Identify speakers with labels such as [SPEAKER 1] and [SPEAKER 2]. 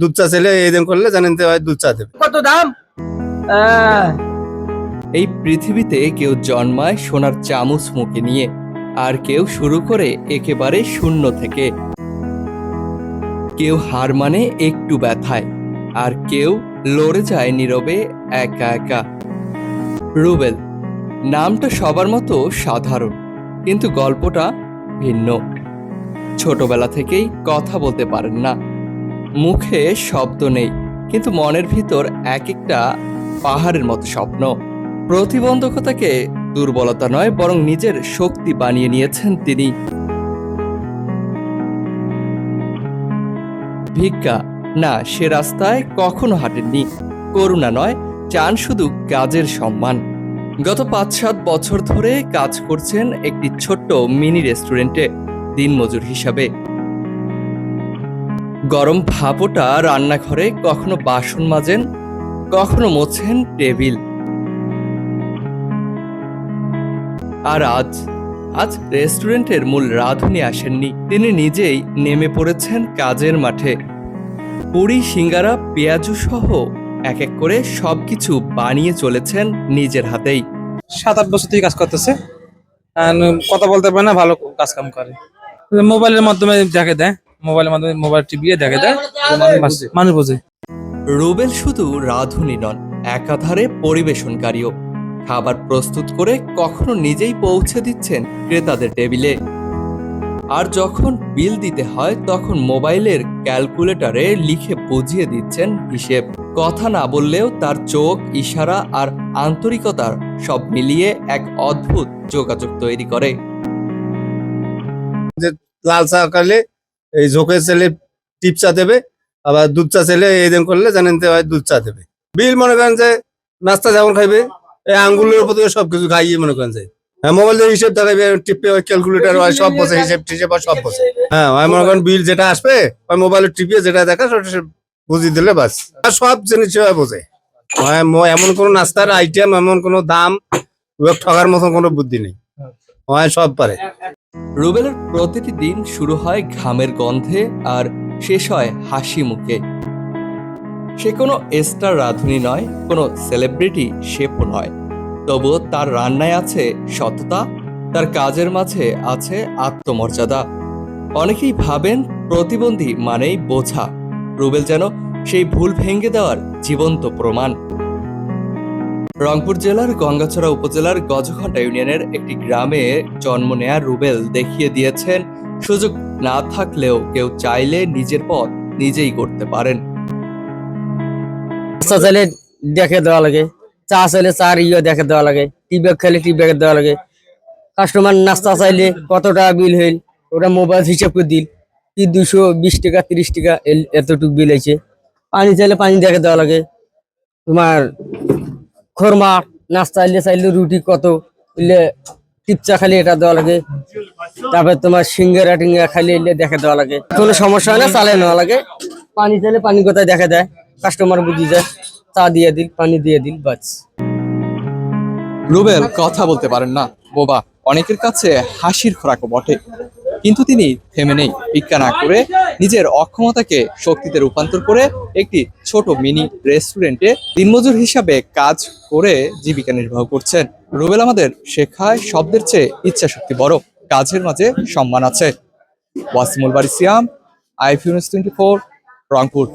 [SPEAKER 1] দুধ চা ছেলে এই দিন করলে জানেন তো হয় দুধ চা দেবে।
[SPEAKER 2] কত দাম?
[SPEAKER 3] এই পৃথিবীতে কেউ জন্মায় সোনার চামচ মুখে নিয়ে আর কেউ শুরু করে একেবারে শূন্য থেকে। কেউ হার মানে একটু ব্যথায় আর কেউ লড়ে যায় নীরবে একা একা। রুবেল নামটা সবার মতো সাধারণ কিন্তু গল্পটা ভিন্ন। ছোটবেলা থেকেই কথা বলতে পারেন না। মুখে শব্দ নেই, কিন্তু মনের ভিতর এক একটা পাহাড়ের মতো স্বপ্ন। প্রতিবন্ধকতাকে দুর্বলতা নয়, বরং নিজের শক্তি বানিয়ে নিয়েছেন তিনি। ভিক্ষা। না, সে রাস্তায় কখনো হাঁটেননি। করুণা নয়, চান শুধু কাজের সম্মান। গত পাঁচ সাত বছর ধরে কাজ করছেন একটি ছোট্ট মিনি রেস্টুরেন্টে দিনমজুর হিসাবে। গরম ভাপটা রান্নাঘরে কখনো বাসন মাজেন, কখনো মোছেন টেবিল। আর আজ আজ রেস্টুরেন্টের মূল রাঁধুনি আসেননি। তিনি নিজেই নেমে পড়েছেন কাজের মাঠে। পুরি, সিঙ্গারা, পেঁয়াজু সহ এক এক করে সবকিছু বানিয়ে চলেছেন নিজের হাতেই।
[SPEAKER 4] সাত আট বছর থেকে কাজ করতেছে। কথা বলতে পারে না, ভালো কাজ কাম করে। মোবাইলের মাধ্যমে দেখে দেয়। মোবাইলের মাধ্যমে মোবাইল টিভিয়ে দেখে দেয় মানুষ বোঝে।
[SPEAKER 3] রুবেল শুধু রাঁধুনি নন একাধারে পরিবেশনকারীও। খাবার প্রস্তুত করে কখনো নিজেই পৌঁছে দিচ্ছেন ক্রেতাদের টেবিলে। আর যখন বিল দিতে হয় তখন মোবাইলের ক্যালকুলেটরে লিখে বুঝিয়ে দিচ্ছেন হিসেব। কথা না বললেও তার চোখ ইশারা আর আন্তরিকতার সব মিলিয়ে এক অদ্ভুত যোগাযোগ তৈরি করে।
[SPEAKER 1] লাল চা এই ঝোঁকের ছেলে টিপ চা দেবে, আবার দুধ চা ছেলে এই দিন করলে জানেন হয় দুধ চা দেবে। বিল মনে করেন যে নাস্তা যেমন খাইবে, এই আঙ্গুলের উপর থেকে সবকিছু খাইয়ে মনে করেন যে। হ্যাঁ মোবাইল হিসেব দেখাবে টিপে ওই ক্যালকুলেটার হয় সব বসে, হিসেব টিসেব সব বসে। হ্যাঁ ওই মনে করেন বিল যেটা আসবে, ওই মোবাইলের টিপিয়ে যেটা দেখা, সেটা বুঝিয়ে দিলে বাস। আর সব জিনিস বোঝে। এমন কোনো নাস্তার আইটেম এমন কোনো দাম ঠকার মতন কোনো বুদ্ধি নেই। সব পারে।
[SPEAKER 3] রুবেলের প্রতিটি দিন শুরু হয় ঘামের গন্ধে আর শেষ হয় হাসি মুখে। সে কোনো স্টার রাঁধুনি নয়, কোনো সেলিব্রিটি শেফও নয়। তবুও তার রান্নায় আছে সততা, তার কাজের মাঝে আছে আত্মমর্যাদা। অনেকেই ভাবেন প্রতিবন্ধী মানেই বোঝা। রুবেল যেন সেই ভুল ভেঙে দেওয়ার জীবন্ত প্রমাণ। রংপুর জেলার গঙ্গাছড়া উপজেলার গজঘণ্টা ইউনিয়নের একটি গ্রামে জন্ম নেয়া রুবেল দেখিয়ে দিয়েছেন, সুযোগ না থাকলেও কেউ চাইলে নিজের পথ নিজেই করতে পারেন।
[SPEAKER 2] চাইলে দেখে দেওয়া লাগে, চা চাইলে চার ইয়ে দেখে দেওয়া লাগে টি ব্যাগ খাইলে টি ব্যাগ দেওয়া লাগে। কাস্টমার নাস্তা চাইলে কত টাকা বিল হইল ওটা মোবাইল হিসাব করে দিল, কি দুশো বিশ টাকা, তিরিশ টাকা এতটুকু বিল হয়েছে। পানি চাইলে পানি দেখে দেওয়া লাগে। তোমার খরমা, নাস্তা চাইলে চাইলে রুটি কত এলে টিপচা খালি এটা দেওয়া লাগে। তারপরে তোমার সিঙ্গারা টিঙ্গারা খালি এলে দেখে দেওয়া লাগে। কোনো সমস্যা হয় না চালিয়ে নেওয়া লাগে। পানি চাইলে পানি কোথায় দেখা দেয়। কাস্টমার বুঝি যায়, চা দিয়ে দিল, পানি দিয়ে দিল, বাস।
[SPEAKER 5] রুবেল, কথা বলতে পারেন না। বোবা, অনেকের কাছে হাসির খোরাকও বটে। কিন্তু তিনি থেমে নেই। ভিক্ষা না করে নিজের অক্ষমতাকে শক্তিতে রূপান্তর করে একটি ছোট মিনি রেস্টুরেন্টে দিনমজুর হিসাবে কাজ করে জীবিকা নির্বাহ করছেন। রুবেল আমাদের শেখায় শব্দের চেয়ে ইচ্ছা শক্তি বড়, কাজের মাঝে সম্মান আছে। ওয়াসিমুল বাড়ি সিয়াম, আইফিউনিস টোয়েন্টি ফোর, রংপুর।